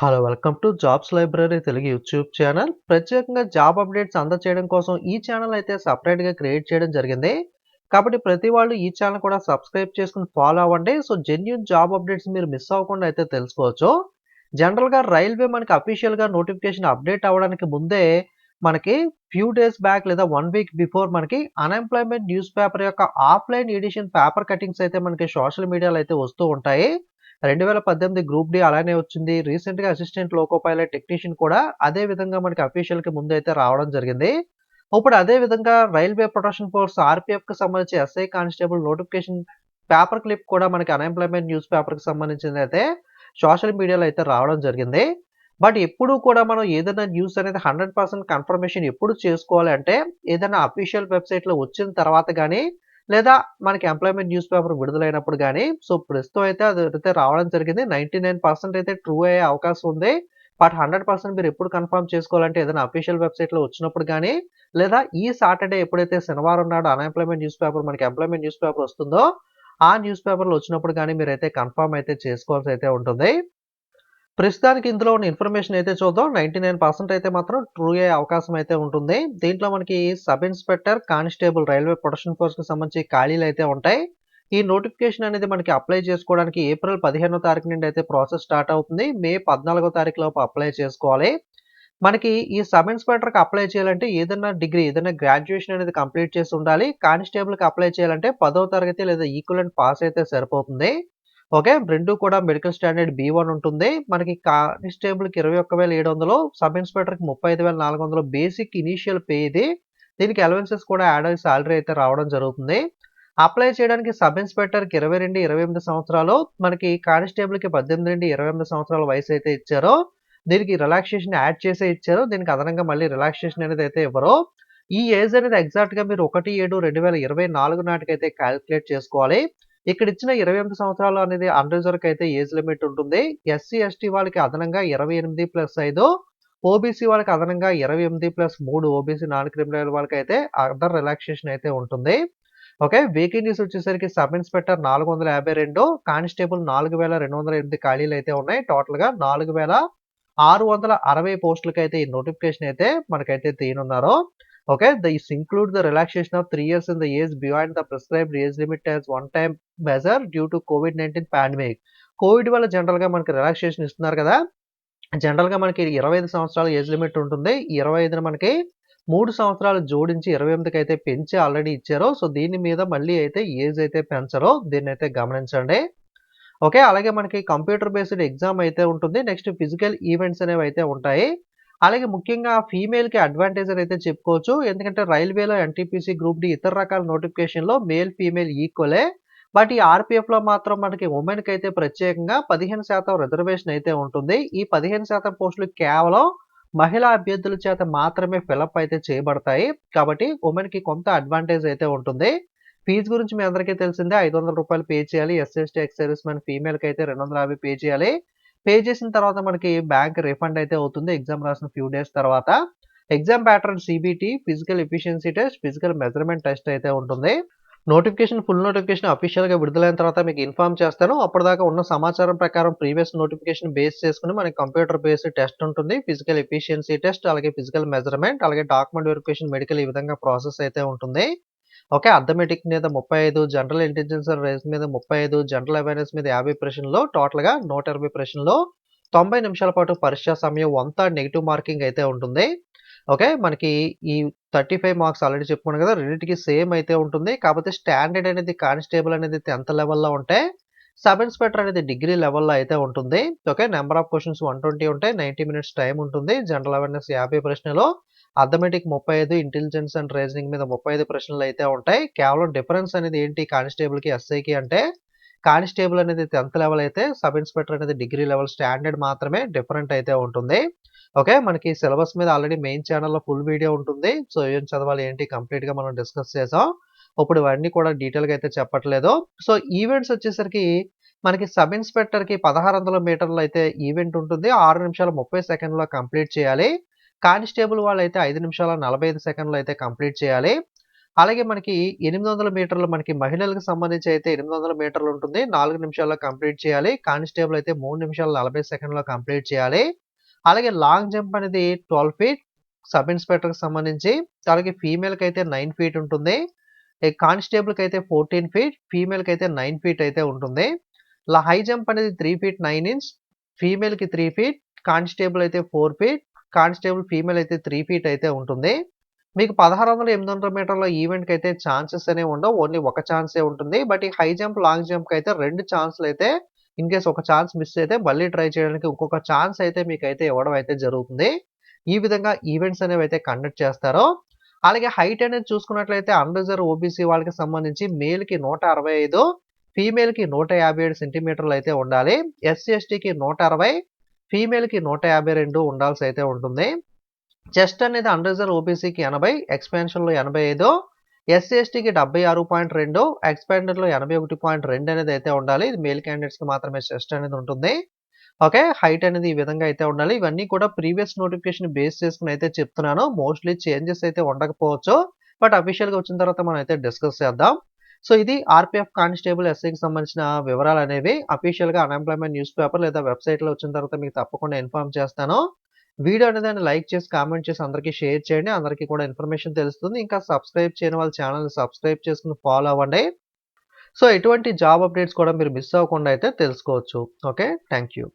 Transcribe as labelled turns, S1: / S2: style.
S1: Hello welcome to jobs library Telugu YouTube channel ప్రత్యేకంగా job updates అందచేయడం కోసం ఈ ఛానల్ అయితే సపరేట్గా క్రియేట్ చేయడం జరిగింది. కాబట్టి ప్రతి వాళ్ళు ఈ ఛానల్ కూడా సబ్స్క్రైబ్ చేసుకుని ఫాలో అవ్వండి. సో జెన్యున్ జాబ్ అప్డేట్స్ మీరు మిస్ అవ్వకుండా అయితే తెలుసుకోవచ్చు. జనరల్గా రైల్వే మనకి అఫీషియల్గా నోటిఫికేషన్ అప్డేట్ అవ్వడానికి ముందే మనకి ఫ్యూ డేస్ బ్యాక్ లేదా వన్ వీక్ బిఫోర్ మనకి అన్ఎంప్లాయ్మెంట్ న్యూస్ పేపర్ యొక్క ఆఫ్లైన్ ఎడిషన్ పేపర్ కటింగ్స్ అయితే మనకి సోషల్ మీడియాలో అయితే వస్తూ ఉంటాయి. రెండు వేల పద్దెనిమిది గ్రూప్ డి అలానే వచ్చింది. రీసెంట్గా అసిస్టెంట్ లోకో పైలట్ టెక్నీషియన్ కూడా అదే విధంగా మనకి అఫీషియల్కి ముందు అయితే రావడం జరిగింది. ఇప్పుడు అదే విధంగా రైల్వే ప్రొటెక్షన్ ఫోర్స్ ఆర్పీఎఫ్కి సంబంధించి SI constable notification paper clip కూడా మనకి అన్ఎంప్లాయ్మెంట్ న్యూస్ పేపర్కి సంబంధించింది అయితే సోషల్ మీడియాలో అయితే రావడం జరిగింది. బట్ ఎప్పుడు కూడా మనం ఏదైనా న్యూస్ అనేది హండ్రెడ్ పర్సెంట్ కన్ఫర్మేషన్ ఎప్పుడు చేసుకోవాలి అంటే ఏదైనా అఫీషియల్ వెబ్సైట్లో వచ్చిన తర్వాత కానీ లేదా మనకి ఎంప్లాయ్మెంట్ న్యూస్ పేపర్ విడుదలైనప్పుడు కానీ సో ప్రస్తుతం అయితే అది అయితే రావడం జరిగింది. నైంటీ నైన్ పర్సెంట్ అయితే ట్రూ అయ్యే అవకాశం ఉంది. బట్ హండ్రెడ్ పర్సెంట్ మీరు ఎప్పుడు కన్ఫర్మ్ చేసుకోవాలంటే ఏదైనా అఫీషియల్ వెబ్సైట్లో వచ్చినప్పుడు కానీ లేదా ఈ సాటర్డే ఎప్పుడైతే శనివారం నాడు అన్ఎంప్లాయ్మెంట్ న్యూస్ పేపర్ మనకి ఎంప్లాయ్మెంట్ న్యూస్ పేపర్ వస్తుందో ఆ న్యూస్ పేపర్లో వచ్చినప్పుడు కానీ మీరు అయితే కన్ఫర్మ్ అయితే చేసుకోవాల్సి అయితే ఉంటుంది. ప్రస్తుతానికి ఇందులో ఉన్న ఇన్ఫర్మేషన్ అయితే చూద్దాం. నైంటీ నైన్ పర్సెంట్ అయితే మాత్రం ట్రూ అయ్యే అవకాశం అయితే ఉంటుంది. దీంట్లో మనకి sub inspector constable railway protection ఫోర్స్కి సంబంధించి ఖాళీలు అయితే ఉంటాయి. ఈ నోటిఫికేషన్ అనేది మనకి అప్లై చేసుకోవడానికి ఏప్రిల్ పదిహేనో తారీఖు నుండి అయితే ప్రాసెస్ స్టార్ట్ అవుతుంది. మే పద్నాలుగో తారీఖు లోపు అప్లై చేసుకోవాలి. మనకి ఈ సబ్ ఇన్స్పెక్టర్కి అప్లై చేయాలంటే ఏదైనా డిగ్రీ ఏదైనా గ్రాడ్యుయేషన్ అనేది కంప్లీట్ చేసి ఉండాలి. కానిస్టేబుల్కి అప్లై చేయాలంటే పదో తరగతి లేదా ఈక్వలెంట్ పాస్ అయితే సరిపోతుంది. ఓకే రెండు కూడా మెడికల్ స్టాండర్డ్ బి వన్ ఉంటుంది. మనకి కానిస్టేబుల్కి ఇరవై ఒక్క వేల ఏడు వందలు సబ్ ఇన్స్పెక్టర్కి ముప్పై ఐదు వేల నాలుగు వందలు బేసిక్ ఇనీషియల్ పే ఇది. దీనికి అలవెన్సెస్ కూడా యాడ్ అయ్యి సాలరీ అయితే రావడం జరుగుతుంది. అప్లై చేయడానికి సబ్ ఇన్స్పెక్టర్కి ఇరవై రెండు ఇరవై ఎనిమిది సంవత్సరాలు మనకి కానిస్టేబుల్కి పద్దెనిమిది నుండి ఇరవై ఎనిమిది సంవత్సరాల వయసు అయితే ఇచ్చారో. దీనికి రిలాక్సేషన్ యాడ్ చేసే ఇచ్చారు. దీనికి అదనంగా మళ్ళీ రిలాక్సేషన్ అనేది అయితే ఇవ్వరు. ఈ ఏజ్ అనేది ఎగ్జాక్ట్గా మీరు ఒకటి ఏడు రెండు వేల ఇరవై నాలుగు నాటికైతే క్యాలిక్యులేట్ చేసుకోవాలి. ఇక్కడ ఇచ్చిన ఇరవై ఎనిమిది సంవత్సరాలు అనేది అన్రిజర్వ్ అయితే ఏజ్ లిమిట్ ఉంటుంది. ఎస్సీ ఎస్టీ వాళ్ళకి అదనంగా ఇరవై ఎనిమిది ప్లస్ ఐదు. ఓబీసీ వాళ్ళకి అదనంగా ఇరవై ఎనిమిది ప్లస్ మూడు. ఓబీసీ నాన్ క్రిమినల్ వాళ్ళకి అయితే అదర్ రిలాక్సేషన్ అయితే ఉంటుంది. ఓకే వేకెన్సీస్ వచ్చేసరికి సబ్ ఇన్స్పెక్టర్ నాలుగు వందల యాభై రెండు కానిస్టేబుల్ నాలుగు వేల రెండు వందల ఎనిమిది ఖాళీలు అయితే ఉన్నాయి. టోటల్గా నాలుగు వేల ఆరు వందల అరవై పోస్టులకి అయితే ఈ నోటిఫికేషన్ అయితే మనకైతే తీయనున్నారు. Okay this include the relaxation of three years in the years beyond the prescribed age limit as one time measure due to COVID-19 pandemic. COVID వల్ల జనరల్గా మనకి రిలాక్సేషన్ ఇస్తున్నారు కదా. జనరల్గా మనకి ఇరవై ఐదు సంవత్సరాల ఏజ్ లిమిట్ ఉంటుంది. ఇరవై ఐదున మనకి మూడు సంవత్సరాలు జోడించి ఇరవై ఎనిమిదికి అయితే పెంచి ఆల్రెడీ ఇచ్చారు. సో దీని మీద మళ్ళీ అయితే ఏజ్ అయితే పెంచరు. దీన్ని అయితే గమనించండి. ఓకే అలాగే మనకి కంప్యూటర్ బేస్డ్ ఎగ్జామ్ అయితే ఉంటుంది. నెక్స్ట్ ఫిజికల్ ఈవెంట్స్ అనేవి అయితే ఉంటాయి. అలాగే ముఖ్యంగా ఫీమేల్కి అడ్వాంటేజ్ అయితే చెప్పుకోవచ్చు. ఎందుకంటే రైల్వేలో ఎన్టీపీసీ గ్రూప్ డి ఇతర రకాల నోటిఫికేషన్లో మేల్ ఫీమేల్ ఈక్వలే బట్ ఈ ఆర్పిఎఫ్లో మాత్రం మనకి ఉమెన్కి అయితే ప్రత్యేకంగా పదిహేను శాతం రిజర్వేషన్ అయితే ఉంటుంది. ఈ పదిహేను శాతం పోస్టులు కేవలం మహిళా అభ్యర్థుల చేత మాత్రమే ఫిలప్ అయితే చేయబడతాయి. కాబట్టి ఉమెన్కి కొంత అడ్వాంటేజ్ అయితే ఉంటుంది. ఫీజు గురించి మీ అందరికీ తెలిసిందే ఐదు వందల రూపాయలు పే చేయాలి. ఎస్ఎస్టీ ఎక్స్ సర్వీస్ మ్యాన్ ఫీమేల్కి అయితే రెండు వందల యాభై పే చేయాలి. పే చేసిన తర్వాత మనకి బ్యాంక్ రిఫండ్ అయితే అవుతుంది. ఎగ్జామ్ రాసిన ఫ్యూ డేస్ తర్వాత. Exam pattern CBT physical efficiency test physical measurement test అయితే ఉంటుంది. నోటిఫికేషన్ ఫుల్ నోటిఫికేషన్ అఫీషియల్గా విడుదలైన తర్వాత మీకు ఇన్ఫార్మ్ చేస్తాను. అప్పటిదాకా ఉన్న సమాచారం ప్రకారం ప్రీవియస్ నోటిఫికేషన్ బేస్ చేసుకుని మనకి కంప్యూటర్ బేస్డ్ టెస్ట్ ఉంటుంది. ఫిజికల్ ఎఫిషియన్సీ టెస్ట్ అలాగే ఫిజికల్ మెజర్మెంట్ అలాగే డాక్యుమెంట్ వెరిఫికేషన్ మెడికల్ ఈ విధంగా ప్రాసెస్ అయితే ఉంటుంది. ఓకే అథమెటిక్ మీద ముప్పై ఐదు జనరల్ ఇంటెలిజెన్స్ రేస్ మీద ముప్పై ఐదు జనరల్ అవేర్నెస్ మీద యాభై ప్రశ్నలో టోటల్గా నూట ఇరవై ప్రశ్నలో తొంభై నిమిషాల పాటు పరీక్షా సమయం అంతా నెగిటివ్ మార్కింగ్ అయితే ఉంటుంది. ఓకే మనకి ఈ థర్టీ ఫైవ్ మార్క్స్ ఆల్రెడీ చెప్పుకున్నాం కదా రెండింటికి సేమ్ అయితే ఉంటుంది. కాకపోతే స్టాండర్డ్ అనేది కానిస్టేబుల్ అనేది టెన్త్ లెవెల్లో ఉంటే సబ్ ఇన్స్పెక్టర్ అనేది డిగ్రీ లెవెల్లో అయితే ఉంటుంది. Okay number of questions one twenty ఉంటాయి నైంటీ మినిట్స్ టైం ఉంటుంది. జనరల్ అవేర్నెస్ యాభై ప్రశ్నలో అథమెటిక్ ముప్పై ఐదు ఇంటెలిజెన్స్ అండ్ రీజనింగ్ మీద ముప్పై ఐదు ప్రశ్నలు అయితే ఉంటాయి. కేవలం డిఫరెన్స్ అనేది ఏంటి? కానిస్టేబుల్కి ఎస్ఐకి అంటే కానిస్టేబుల్ అనేది టెన్త్ లెవెల్ అయితే సబ్ ఇన్స్పెక్టర్ అనేది డిగ్రీ లెవెల్ స్టాండర్డ్ మాత్రమే డిఫరెంట్ అయితే ఉంటుంది. ఓకే మనకి సిలబస్ మీద ఆల్రెడీ మెయిన్ ఛానల్లో ఫుల్ వీడియో ఉంటుంది. సో ఏం చదవాలి ఏంటి? కంప్లీట్గా మనం డిస్కస్ చేసాం. ఇప్పుడు ఇవన్నీ కూడా డీటెయిల్గా అయితే చెప్పట్లేదు. సో ఈవెంట్స్ వచ్చేసరికి మనకి సబ్ ఇన్స్పెక్టర్కి పదహారు వందల మీటర్లు అయితే ఈవెంట్ ఉంటుంది. ఆరు నిమిషాల ముప్పై సెకండ్లో కంప్లీట్ చేయాలి. కానిస్టేబుల్ వాళ్ళు అయితే ఐదు నిమిషాల నలభై ఐదు సెకండ్లు అయితే కంప్లీట్ చేయాలి అలాగే మనకి 800 మీటర్లు మనకి మహిళలకు సంబంధించి అయితే 800 మీటర్లు ఉంటుంది. నాలుగు నిమిషాల్లో కంప్లీట్ చేయాలి. కానిస్టేబుల్ అయితే మూడు నిమిషాల 40 సెకండ్‌లో కంప్లీట్ చేయాలి. అలాగే లాంగ్ జంప్ అనేది 12 ఫీట్ సబ్ ఇన్స్‌పెక్టర్‌కి సంబంధించి. అలాగే ఫీమేల్‌కి అయితే నైన్ ఫీట్ ఉంటుంది. కానిస్టేబుల్‌కి అయితే 14 ఫీట్, ఫీమేల్‌కి అయితే నైన్ ఫీట్ అయితే ఉంటుంది. హై జంప్ అనేది త్రీ ఫీట్ నైన్ ఇంచ్, ఫీమేల్‌కి త్రీ ఫీట్, కానిస్టేబుల్ అయితే ఫోర్ ఫీట్, కానిస్టేబుల్ ఫీమేల్ అయితే త్రీ ఫీట్ అయితే ఉంటుంది. మీకు 1600, 800 మీటర్ల ఈవెంట్‌కి అయితే ఛాన్సెస్ అనేవి ఉండవు. ఓన్లీ ఒక ఛాన్సే ఉంటుంది. బట్ ఈ హై జంప్, లాంగ్ జంప్‌కి అయితే రెండు ఛాన్స్‌లు అయితే ఇన్ కేస్ ఒక ఛాన్స్ మిస్ అయితే మళ్ళీ ట్రై చేయడానికి ఇంకొక ఛాన్స్ అయితే మీకైతే ఇవ్వడం అయితే జరుగుతుంది. ఈ విధంగా ఈవెంట్స్ అనేవి అయితే కండక్ట్ చేస్తారు. అలాగే హైట్ అనేది చూసుకున్నట్లయితే అన్‌రిజర్వ్ ఓబీసీ వాళ్ళకి సంబంధించి మేల్‌కి 165, ఫీమేల్‌కి 157 సెంటీమీటర్లు అయితే ఉండాలి. ఎస్సీ, ఎస్టీకి 160, ఫీమేల్‌కి 152 ఉండాల్సి అయితే ఉంటుంది. చెస్ట్ అనేది అన్‌రిజర్వ్ ఓబీసీకి ఎనభై ఎక్స్పెన్షన్లో ఎనభై ఐదు ఎస్సీ, ఎస్టీకి 76.2, ఎక్స్‌పాండెడ్‌లో 81.2 అనేది అయితే ఉండాలి. ఇది మేల్ క్యాండిడేట్స్‌కి మాత్రమే చెస్ట్ అనేది ఉంటుంది. ఓకే. హైట్ అనేది ఈ విధంగా అయితే ఉండాలి. ఇవన్నీ కూడా ప్రీవియస్ నోటిఫికేషన్ బేస్ చేసుకుని అయితే చెప్తున్నాను. మోస్ట్‌లీ చేంజెస్ అయితే ఉండకపోవచ్చు. బట్ అఫీషియల్‌గా వచ్చిన తర్వాత మనం అయితే డిస్కస్ చేద్దాం. సో ఇది ఆర్‌పీఎఫ్ కానిస్టేబుల్ ఎస్ఐకి సంబంధించిన వివరాలు అనేవి అఫీషియల్‌గా అన్‌ఎంప్లాయ్‌మెంట్ న్యూస్ పేపర్ లేదా వెబ్‌సైట్‌లో వచ్చిన తర్వాత మీకు తప్పకుండా ఇన్ఫార్మ్ చేస్తాను. వీడియో అనేది లైక్ చేసి, కామెంట్ చేసి అందరికీ షేర్ చేయండి. అందరికీ కూడా ఇన్ఫర్మేషన్ తెలుస్తుంది. ఇంకా సబ్స్క్రైబ్ చేయని వాళ్ళు ఛానెల్‌ని సబ్స్క్రైబ్ చేసుకుని ఫాలో అవ్వండి. సో ఎటువంటి జాబ్ అప్డేట్స్ కూడా మీరు మిస్ అవ్వకుండా అయితే తెలుసుకోవచ్చు. ఓకే. Thank you.